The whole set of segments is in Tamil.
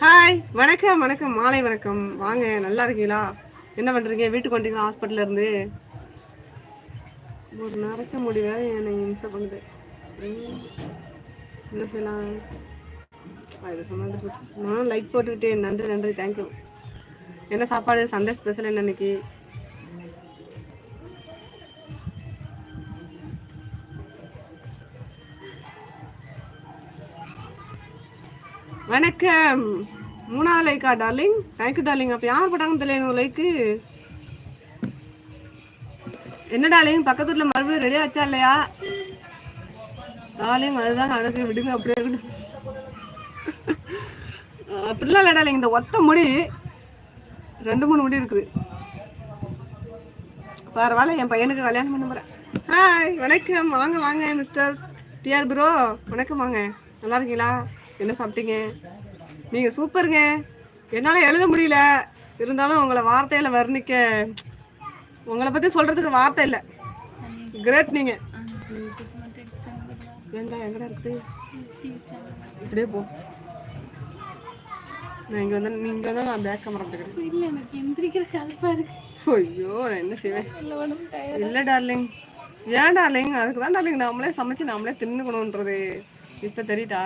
ஹாய் வணக்கம் வணக்கம். மாலை வணக்கம். வாங்க நல்லா இருக்கீங்களா? என்ன பண்றீங்க? வீட்டுக்கு வந்துட்டீங்களா? ஹாஸ்பிட்டல்ல இருந்து? ஒரு நரைச்ச முடி வேற என்னை இம்சை பண்ணுது. என்ன செய்யலாம்? ஆ, இது நானும் லைக் போட்டுக்கிட்டே நன்றி நன்றி. தேங்க்யூ என்ன சாப்பாடு? சண்டே ஸ்பெஷல் என்ன இன்னைக்கு? வணக்கம். மூணாவது லைக்கா டார்லிங் தேங்க்யூ டார்லிங் அப்போ யார் போட்டாங்கன்னு தெரியல லைக்கு என்ன டார்லிங் பக்கத்து வீட்டில் மறுபடியும் ரெடி ஆச்சா இல்லையா? டார்லிங் அதுதான் நடக்கு விடுங்க அப்படியே இருக்கட்டும். அப்படிலாம் இல்லை டார்லிங் இந்த ஒத்த முடி ரெண்டு மூணு முடி இருக்குது. பரவாயில்ல என் பையனுக்கு கல்யாணம் பண்ண போகிறேன் ஹாய் வணக்கம். வாங்க வாங்க மிஸ்டர் டிஆர் ப்ரோ வணக்கம் வாங்க. நல்லா இருக்கீங்களா? என்ன சாப்பிட்டீங்க? நீங்கள் சூப்பருங்க. என்னால் எழுத முடியல. இருந்தாலும் உங்களை வார்த்தையில் வர்ணிக்க உங்களை பற்றி சொல்கிறதுக்கு வார்த்தை இல்லை. கிரேட் நீங்கள் ஏண்டா எங்கடா இருக்குது? இப்படியே போ. நான் இங்கே வந்து நீங்கள் வந்து நான் பேக் கேமரா எடுத்துக்கிறேன். இல்ல எனக்கு எந்திரிக்கிற கலப்பா இருக்கு. ஐயோ நான் என்ன செய்வேன்? இல்லை டார்லிங் ஏன் டார்லிங் அதுக்கு தான் டார்லிங் நாமளே சமைச்சு நாமளே தின்னுக்கணுன்றது இப்போ தெரியுதா?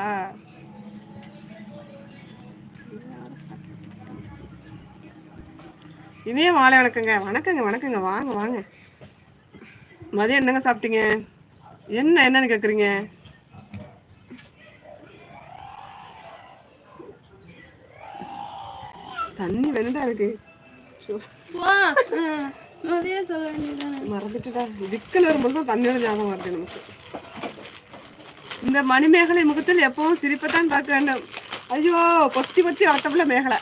இனிய மாலை வணக்கங்க. வணக்கங்க வணக்கங்க. வாங்க வாங்க. மதியம் என்னங்க சாப்பிட்டீங்க? என்ன என்னன்னு கேட்குறீங்க தண்ணி வேணுடா இருக்கு. மறந்துட்டுடா. விக்கல் வரும்போது தண்ணியோட ஞாபகம் வருது நமக்கு. இந்த மணிமேகலை முகத்தில் எப்பவும் சிரிப்பைத்தான் பார்க்க வேண்டும். ஐயோ பொத்தி பொத்தி வளர்த்தப்புல மேகலை.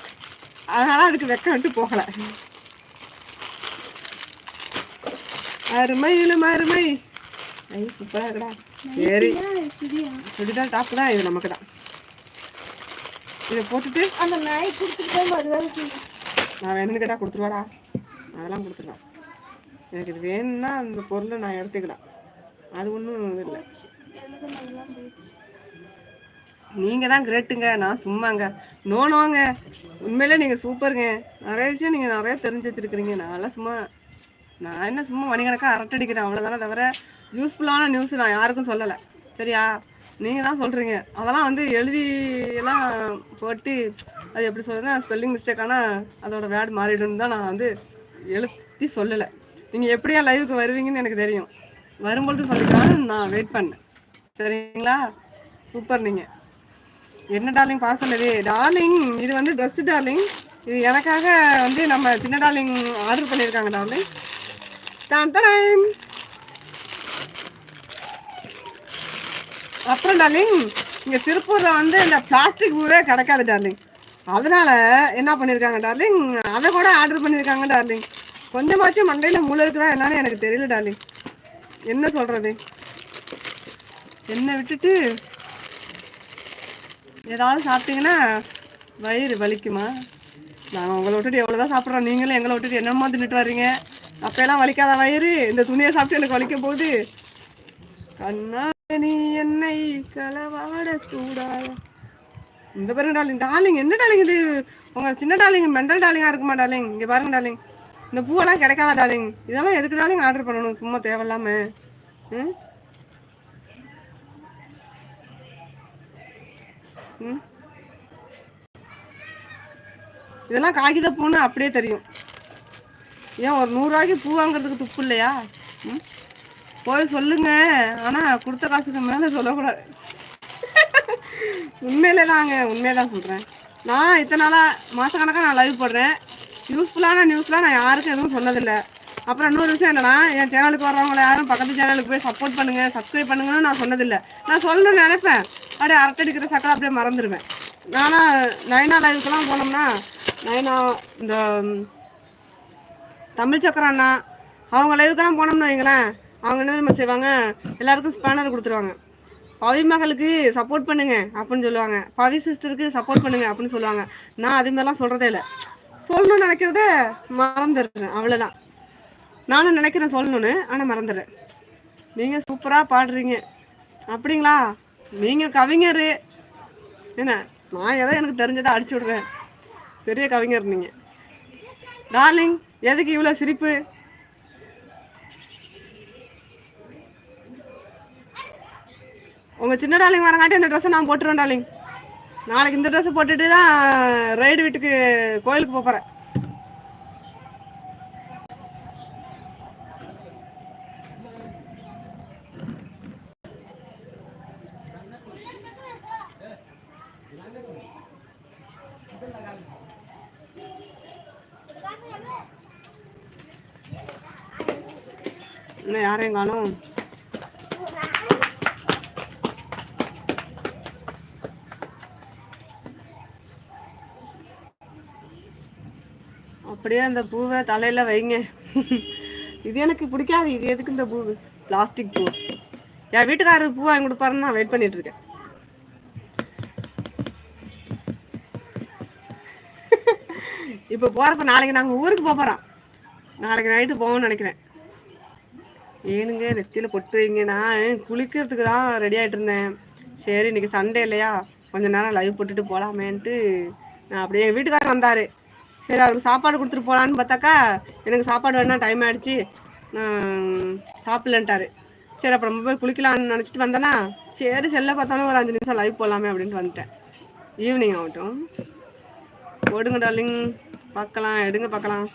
அதனால அதுக்கு வெக்க விட்டு போகல. அருமையிலும் அருமை. ஐ சூப்பரா இருக்குடா சரி. சுடிதார் டாப் தான் இது நமக்கு தான் இதை போட்டுட்டு அந்த நாய் கொடுத்துட்டு நான் வேணும்னு கேட்டால் கொடுத்துருவாடா. அதெல்லாம் கொடுத்துருவேன் எனக்கு இது வேணும்னா அந்த பொருளை நான் எடுத்துக்கலாம். அது ஒன்றும் இது இல்லை. நீங்கள் தான் கிரேட்டுங்க நான் சும்மாங்க. நோ நோங்க உண்மையிலே நீங்கள் சூப்பருங்க. நிறைய விஷயம் நீங்கள் நிறைய தெரிஞ்சு வச்சுருக்கிறீங்க. நான்லாம் சும்மா நான் என்ன சும்மா மணிக்கணக்காக அரட்டடிக்கிறேன் அவ்வளோதானே தவிர யூஸ்ஃபுல்லான நியூஸ் நான் யாருக்கும் சொல்லலை. சரியா? நீங்கள் தான் சொல்கிறீங்க அதெல்லாம் வந்து எழுதி எல்லாம் போட்டு அது எப்படி சொல்கிறதுனா ஸ்பெல்லிங் மிஸ்டேக்கான அதோட வேர்டு மாறிடும்னு தான் நான் வந்து எழுதி சொல்லலை. நீங்கள் எப்படியா லைவுக்கு வருவீங்கன்னு எனக்கு தெரியும். வரும்பொழுது சொல்லிக்கலாம் நான் வெயிட் பண்ணேன். சரிங்களா? சூப்பர் நீங்கள் என்ன டார்லிங் பார்சல் இது? டார்லிங் இது வந்து ட்ரெஸ் டார்லிங் இது எனக்காக வந்து நம்ம சின்ன டார்லிங் ஆர்டர் பண்ணியிருக்காங்க டார்லிங் டான் டான். அப்புறம் டார்லிங் இங்கே திருப்பூரில் வந்து இந்த பிளாஸ்டிக் பூவே கிடைக்காது டார்லிங் அதனால என்ன பண்ணியிருக்காங்க டார்லிங் அதை கூட ஆர்டர் பண்ணியிருக்காங்க டார்லிங் கொஞ்சமாச்சும் மண்டையில் முழு இருக்குதா என்னன்னு எனக்கு தெரியல டார்லிங் என்ன சொல்கிறது என்ன விட்டுட்டு ஏதாவது சாப்பிட்டீங்கன்னா வயிறு வலிக்குமா? நாங்கள் உங்களை விட்டுட்டு எவ்வளோ தான் சாப்பிட்றோம் நீங்களும் எங்களை விட்டுட்டு என்னமா தின்னுட்டு வர்றீங்க? அப்போல்லாம் வலிக்காத வயிறு. இந்த துணியை சாப்பிட்டு எனக்கு வலிக்க போகுது கண்ணா நீ என்னை களவாடக்கூடாது இந்த பாருங்க டாலிங் டார்லிங் என்ன டாலிங் இது? உங்கள் சின்ன டாலிங் மெண்டல் டாலிங்கா இருக்குமா டாலிங் இங்கே பாருங்க டாலிங் இந்த பூவெல்லாம் கிடைக்காதா டாலிங் இதெல்லாம் எதுக்கு டாலிங் ஆர்டர் பண்ணணும்? சும்மா தேவையில்லாம. ம்? ம்? இதெல்லாம் காகித பூன்னு அப்படியே தெரியும். ஏன் ஒரு நூறுரூவாய்க்கு பூ வாங்குறதுக்கு துப்பு இல்லையா? ம்? போய் சொல்லுங்க. ஆனால் கொடுத்த காசுக்கு மேலே சொல்லக்கூடாது. உண்மையிலே தாங்க உண்மையை தான் சொல்கிறேன் நான் இத்தனை நாளாக மாதக்கணக்காக நான் லைவ் போடுறேன். யூஸ்ஃபுல்லான நியூஸ்லாம் நான் யாருக்கும் எதுவும் சொன்னதில்லை. அப்புறம் இன்னொரு விஷயம் என்னன்னா என் சேனலுக்கு வரவங்களை யாரும் பக்கத்து சேனலுக்கு போய் சப்போர்ட் பண்ணுங்க சப்ஸ்கிரைப் பண்ணுங்கன்னு நான் சொன்னதில்லை. நான் சொல்லணும்னு நினைப்பேன். அப்படியே அரட்டடிக்கிற சக்கரை அப்படியே மறந்துடுவேன். நானா நைனா லைவுக்கெல்லாம் போனோம்னா நைனா இந்த தமிழ் சக்கரம் அண்ணா. அவங்க லைவுக்கெல்லாம் போனோம்னு வைங்களேன் அவங்க என்ன நம்ம செய்வாங்க? எல்லாருக்கும் ஸ்பேனர் கொடுத்துருவாங்க. பவி மகளுக்கு சப்போர்ட் பண்ணுங்க அப்படின்னு சொல்லுவாங்க. பவி சிஸ்டருக்கு சப்போர்ட் பண்ணுங்க அப்படின்னு சொல்லுவாங்க. நான் அது மாதிரிலாம் சொல்கிறதே இல்லை. சொல்லணும்னு நினைக்கிறத மறந்துடுறேன் அவ்வளோதான் நானும் நினைக்கிறேன் சொல்லணும்னு ஆனால் மறந்துடுறேன். நீங்கள் சூப்பராக பாடுறீங்க. அப்படிங்களா? நீங்கள் கவிஞர். என்ன? நான் ஏதோ எனக்கு தெரிஞ்சதை அடிச்சு விடுறேன். பெரிய கவிஞர் நீங்கள் டார்லிங் எதுக்கு இவ்வளோ சிரிப்பு? உங்கள் சின்ன டாலிங் வரங்காட்டி இந்த ட்ரெஸ்ஸை நான் போட்டுருவேன் டாலிங் நாளைக்கு இந்த ட்ரெஸ்ஸை போட்டுட்டு தான் ரைடு வீட்டுக்கு கோயிலுக்கு போகிறேன் இன்னும் யாரையும் காணும் அப்படியே அந்த பூவை தலையில வைங்க. இது எனக்கு பிடிக்காது. இது எதுக்கு இந்த பூவு? பிளாஸ்டிக் பூ. என் வீட்டுக்காரர் பூ வாங்கி கொடுப்பாருன்னு நான் வெயிட் பண்ணிட்டு இருக்கேன். இப்போ போறப்ப நாளைக்கு நாங்கள் ஊருக்கு போகிறோம் போறோம். நாளைக்கு நைட்டு போவோம்னு நினைக்கிறேன். ஏனுங்க நெத்தியில் பொட்டுறீங்க நான் குளிக்கிறதுக்கு தான் ரெடி ஆகிட்டு இருந்தேன். சரி இன்னைக்கு சண்டே இல்லையா? கொஞ்ச நேரம் லைவ் போட்டுட்டு போகலாமேன்ட்டு நான் அப்படியே எங்கள் வீட்டுக்காரர் வந்தார். சரி அவருக்கு சாப்பாடு கொடுத்துட்டு போகலான்னு பார்த்தாக்கா எனக்கு சாப்பாடு வேணா டைம் ஆகிடுச்சு நான் சாப்பிட்லன்ட்டாரு. சரி அப்புறம் போய் குளிக்கலாம்னு நினச்சிட்டு வந்தேன்னா சரி செல்ல பார்த்தாலும் ஒரு அஞ்சு நிமிஷம் லைவ் போகலாமே அப்படின்ட்டு வந்துட்டேன். ஈவினிங் ஆகட்டும். ஓடுங்க டார்லிங் பார்க்கலாம் எடுங்க பார்க்கலாம்.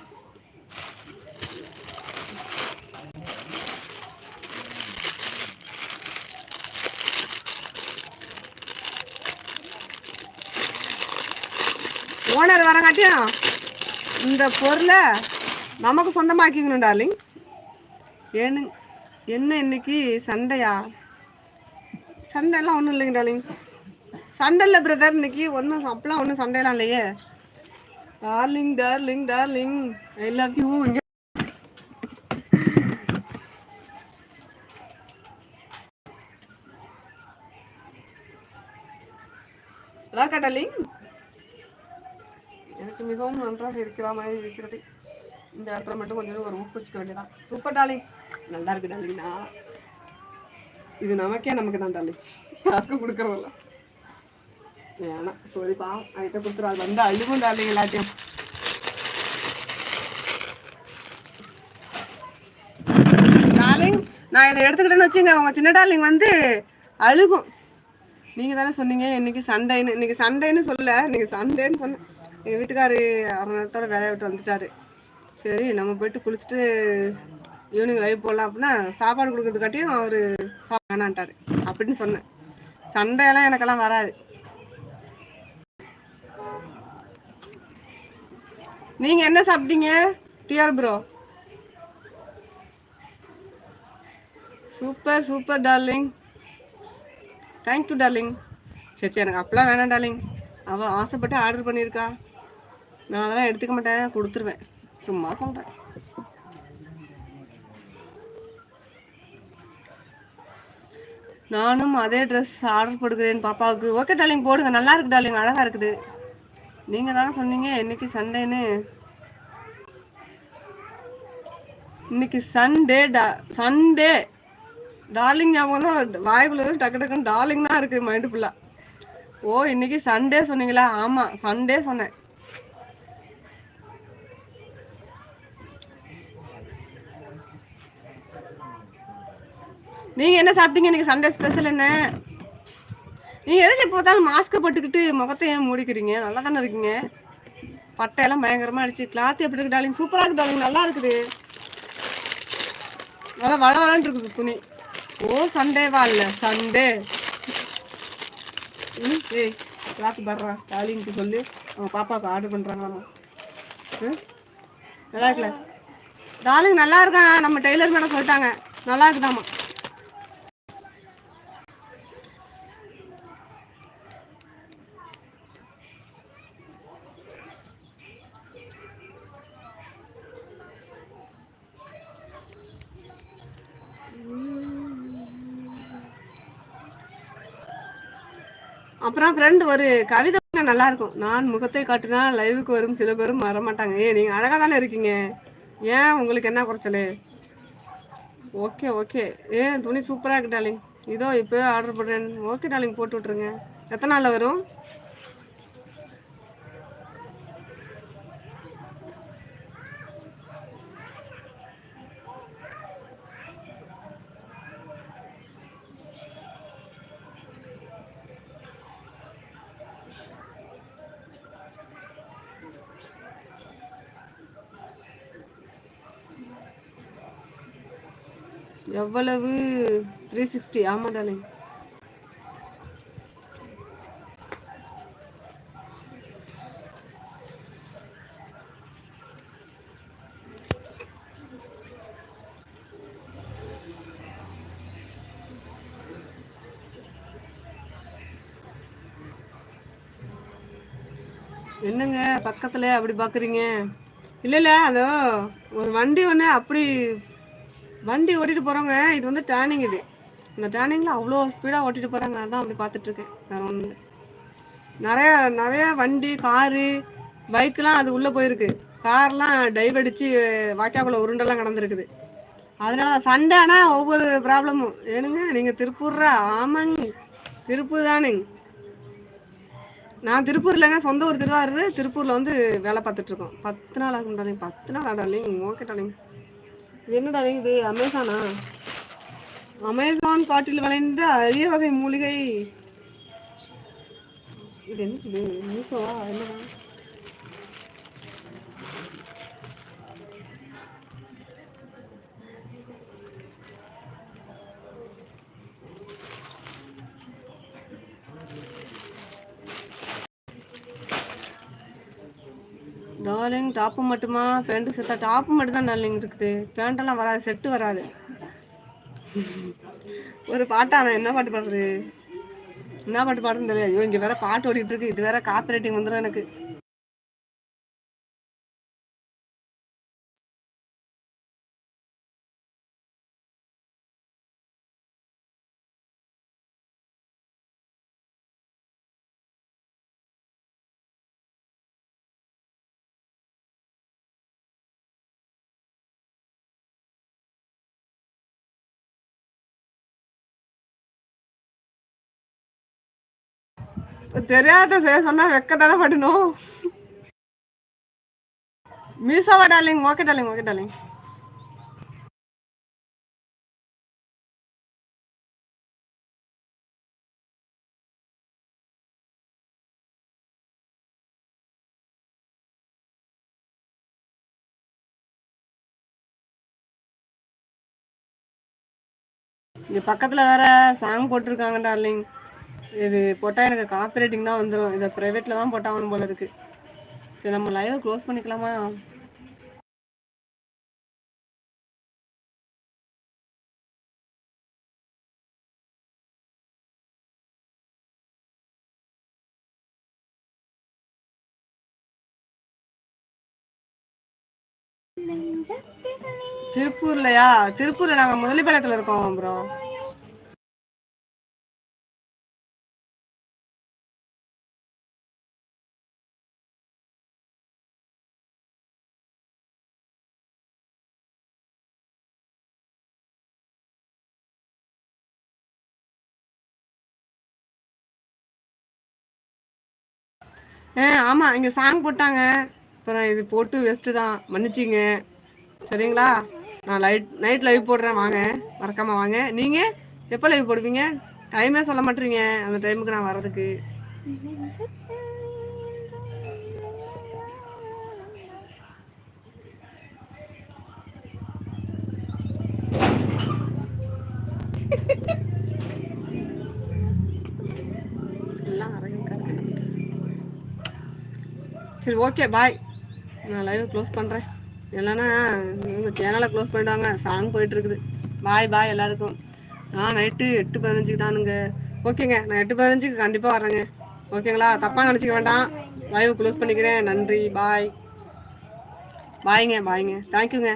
ஓனர் வரங்காட்டியும் இந்த பொருளை நமக்கு சொந்தமாக்கிக்கணும் டார்லிங் ஏன்னு என்ன இன்னைக்கு சண்டையா? சண்டைலாம் ஒன்றும் இல்லைங்க டார்லிங் சண்டை இல்லை பிரதர் இன்னைக்கு ஒன்றும் அப்பெல்லாம் ஒன்றும் சண்டையெல்லாம் இல்லையே. Darling darling darling I love you இங்கே நல்லா இருக்கா டார்லிங் மிகவும் நன்றாக இருக்கிற மாதிரி இருக்கிறது. இந்த இடத்துல மட்டும் கொஞ்சம் ஒரு உப்பு வச்சுக்க வேண்டியதான் சூப்பர் டாலிங் நல்லா இருக்கு டார்லிங்னா இது நமக்கே நமக்கு தான் டார்லிங் யாருக்கும் கொடுக்குறோம்ல வேணாம். சரிப்பா அதுக்கிட்ட கொடுத்துரு. அது வந்து அழுகும் டார்லிங் எல்லாத்தையும். டாலிங் நான் இதை எடுத்துக்கிட்டேன்னு வச்சுங்க உங்க சின்ன டாலிங் வந்து அழுகும். நீங்க தானே சொன்னீங்க இன்னைக்கு சண்டைன்னு. இன்னைக்கு சண்டைன்னு சொல்ல இன்னைக்கு சண்டேன்னு சொன்னேன். எங்கள் வீட்டுக்காரு அரை நேரத்தோட வேலையை விட்டு வந்துட்டாரு. சரி நம்ம போயிட்டு குளிச்சுட்டு ஈவினிங் லைவ் போடலாம் அப்படின்னா சாப்பாடு கொடுக்கறதுக்காட்டியும் அவர் சாப்பிட வேணான்ட்டாரு. அப்படின்னு சொன்னேன். சண்டையெல்லாம் எனக்கெல்லாம் வராது. நீங்க என்ன சாப்பிட்டீங்க? TR bro super super darling thank you darling சரி சரி எனக்கு அப்பெல்லாம் வேணாம் டார்லிங் அவள் ஆசைப்பட்டு ஆர்டர் பண்ணியிருக்கா. நான் அதெல்லாம் எடுத்துக்க மாட்டேன் கொடுத்துருவேன். சும்மா சொல்கிறேன் நானும் அதே ட்ரெஸ் ஆர்டர் போடுகிறேன் பாப்பாவுக்கு. ஓகே டாலிங் போடுங்க. நல்லா இருக்கு டார்லிங் அழகாக இருக்குது. நீங்கள் தானே சொன்னீங்க இன்னைக்கு சண்டேன்னு. இன்னைக்கு சண்டே டா சண்டே. டார்லிங் ஞாபகம் தான் வாய்க்குள்ள டக்கு டக்குன்னு டார்லிங் தான் இருக்குது மைண்டு ஃபுல்லாக ஓ இன்னைக்கு சண்டே சொன்னீங்களா? ஆமாம் சண்டே சொன்னேன். நீங்க என்ன சாப்பிட்டீங்க? இன்னைக்கு சண்டே ஸ்பெஷல் என்ன? நீங்க எதுக்கு இப்போ பார்த்தாலும் மாஸ்க்கை போட்டுக்கிட்டு முகத்தை ஏன் மூடிக்கிறீங்க? நல்லா தானே இருக்கீங்க. பட்டையெல்லாம் பயங்கரமா அடிச்சு கிளாத் எப்படி இருக்கு டார்லிங் சூப்பரா இருக்கு டாலிங் நல்லா இருக்குது. நல்லா வள வளன்னு இருக்குது துணி. ஓ சண்டேவா இல்ல சண்டே. ம் ஏய் கிளாத் பர்றா. டாலிங்க்கு சொல்லி. அவங்க பாப்பாவுக்கு ஆர்டர் பண்றாங்க. ம் நல்லா இருக்குல்ல? டாலிங் நல்லா இருக்கான். நம்ம டெய்லர் மேடம் சொல்லிட்டாங்க. நல்லா இருக்குதாம்மா? அப்புறம் ஃப்ரெண்ட் ஒரு கவிதை நல்லா இருக்கும். நான் முகத்தை காட்டினா லைவுக்கு வரும். சில பேரும் வர மாட்டாங்க ஏ நீங்க அழகா தானே இருக்கீங்க. ஏன் உங்களுக்கு என்ன குறைச்சல்? Okay okay. ஏன் துணி சூப்பராக இருக்கு டாலிங் இதோ இப்போ ஆர்டர் பண்ணுறேன் ஓகே டாலிங் போட்டு விட்ருங்க எத்தனை நாளில் வரும்? எவ்வளவு? த்ரீ சிக்ஸ்டி ஆமா டாலிங் என்னங்க பக்கத்துல அப்படி பாக்குறீங்க? இல்ல இல்ல அதோ ஒரு வண்டி ஒண்ணு அப்படி வண்டி ஓட்டிட்டு போறவங்க இது வந்து டேர்னிங் இது. இந்த டேர்னிங்ல அவ்வளோ ஸ்பீடாக ஓட்டிட்டு போறாங்க அதான் அப்படி பார்த்துட்டு இருக்கேன். வேற ஒன்று நிறைய நிறைய வண்டி காரு பைக்லாம் அது உள்ளே போயிருக்கு. கார்லாம் டைவ் அடிச்சு வாய்க்காக்குள்ள உருண்டெல்லாம் கடந்திருக்குது. அதனால தான் சண்டைனா ஒவ்வொரு ப்ராப்ளமும் ஏனுங்க நீங்கள் திருப்பூர்ரா ஆமாங்க. திருப்பூர் தானுங்க. நான் திருப்பூர் இல்லைங்க சொந்த ஊர் திருவாரூர். திருப்பூரில் வந்து வேலை பார்த்துட்டு இருக்கோம். பத்து நாள் ஆகும் டாலிங் பத்து நாள் ஆடாலிங் ஓகே டாலிங் என்னடா இது? அமேசானா அமேசான் காட்டில் விளைந்த அரிய வகை மூலிகை. இது என்ன மீசோவா? என்னடா? டார்லிங் டாப்பு மட்டுமா? பேண்ட் செத்தா டாப்பு மட்டும் தான் டார்லிங் இருக்குது. பேண்டெல்லாம் வராது செட்டு வராது. ஒரு பாட்டா நான் என்ன பாட்டு பாடுறது? என்ன பாட்டு பாடுறது தெரியல ஐயோ இங்கே வேற பாட்டு ஓடிட்டு இருக்கு. இது வேற காப்பி ரைட்டிங் வந்துடும் எனக்கு. தெரியாத செய்ய சொன்னா வெக்க தானே படணும் மீசாவா darling okay darling okay darling இங்க பக்கத்துல வேற சாங் போட்டிருக்காங்க டார்லிங் இது போட்டா எனக்கு காப்பி தான் வந்துடும் இதை ப்ரைவேட்ல தான் போட்டாகணும் போல இருக்கு. சரி நம்ம லைவ் க்ளோஸ் பண்ணிக்கலாமா? திருப்பூர்லயா? திருப்பூர்ல நாங்க முதலிப்பாளையத்துல இருக்கோம் ப்ரோ ஆ ஆமா இங்க சாங் போட்டாங்க. அப்புறம் இது போட்டு வெஸ்ட்டு தான். மன்னிச்சிங்க. சரிங்களா? நான் லைட் நைட் லைவ் போடுறேன். வாங்க. மறக்காம வாங்க. நீங்க? எப்போ லைவ் போடுவீங்க? டைமே சொல்ல மாட்டீங்க. அந்த டைமுக்கு நான் வர்றதுக்கு. எல்லாம் அரகங்கா இருக்கு சரி ஓகே பாய் நான் லைவ் க்ளோஸ் பண்ணுறேன் இல்லைன்னா உங்கள் சேனலை க்ளோஸ் பண்ணிட்டாங்க சாங் போயிட்டுருக்குது. பாய் பாய் எல்லாருக்கும். நான் நைட்டு எட்டு பதினஞ்சுக்கு தானுங்க. ஓகேங்க நான் எட்டு பதினஞ்சுக்கு கண்டிப்பாக வரேங்க ஓகேங்களா தப்பாக நினச்சிக்க வேண்டாம். லைவ் க்ளோஸ் பண்ணிக்கிறேன். நன்றி. பாய் பாய்ங்க பாய்ங்க தேங்க்யூங்க